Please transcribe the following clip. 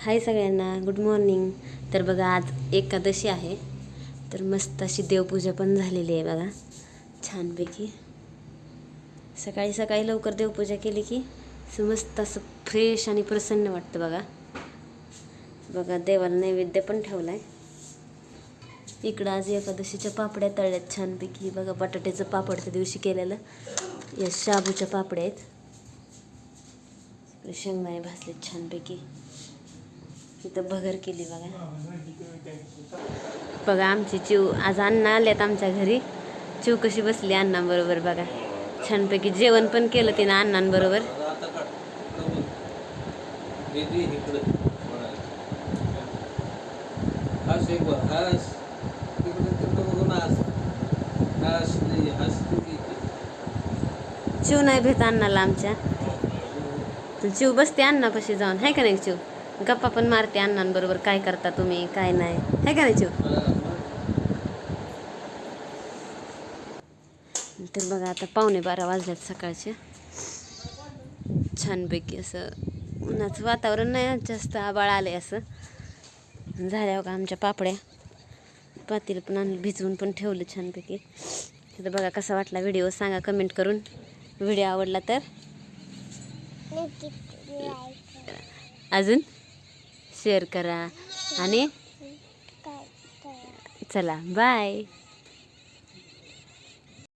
हाय सगळ्यांना good morning तर बघा आज एकादशी आहे. तर मस्त अशी देवपूजा पण झालेली आहे बघा. छानपैकी. सकाळी सकाळी लवकर देवपूजा केली की मस्त असं फ्रेश आणि प्रसन्न वाटतं बघा. बघा देवाला नैवेद्य पण ठेवला आहे इकडं आज एकादशीच्या पापड्या तळल्यात छानपैकी. बघा बटाट्याचं पापड त्या दिवशी केलेलं. या शाबूच्या पापड्या आहेत. शेंगदाणे भासलेत छानपैकी. तिथं भगर केली बघा. बघा आमची चिव आज अण्णा आल्यात आमच्या घरी. चिव कशी बसली अण्णांबरोबर बघा. छानपैकी जेवण पण केलं तिनं अण्णांबरोबर. नाही चिव नाही भेट अण्णाला आमच्या. चिव बसते अण्णापाशी जाऊन. आहे का नाही चिव? गप्पा पण मारते अण्णांबरोबर. काय करता तुम्ही? काय नाही. हाय का नाही चिव तर बघा आता पावणे बारा वाजल्यात सकाळचे. छानपैकी असं उन्हाचं वातावरण नाही जास्त आबाळ आले असं. झाल्या बघा आमच्या पापड्या? पातील पण आणलं भिजवून पण ठेवलं छानपैकी. तर बघा कसा वाटला व्हिडिओ सांगा कमेंट करून. व्हिडिओ आवडला तर? अजून? शेअर करा आणि चला बाय.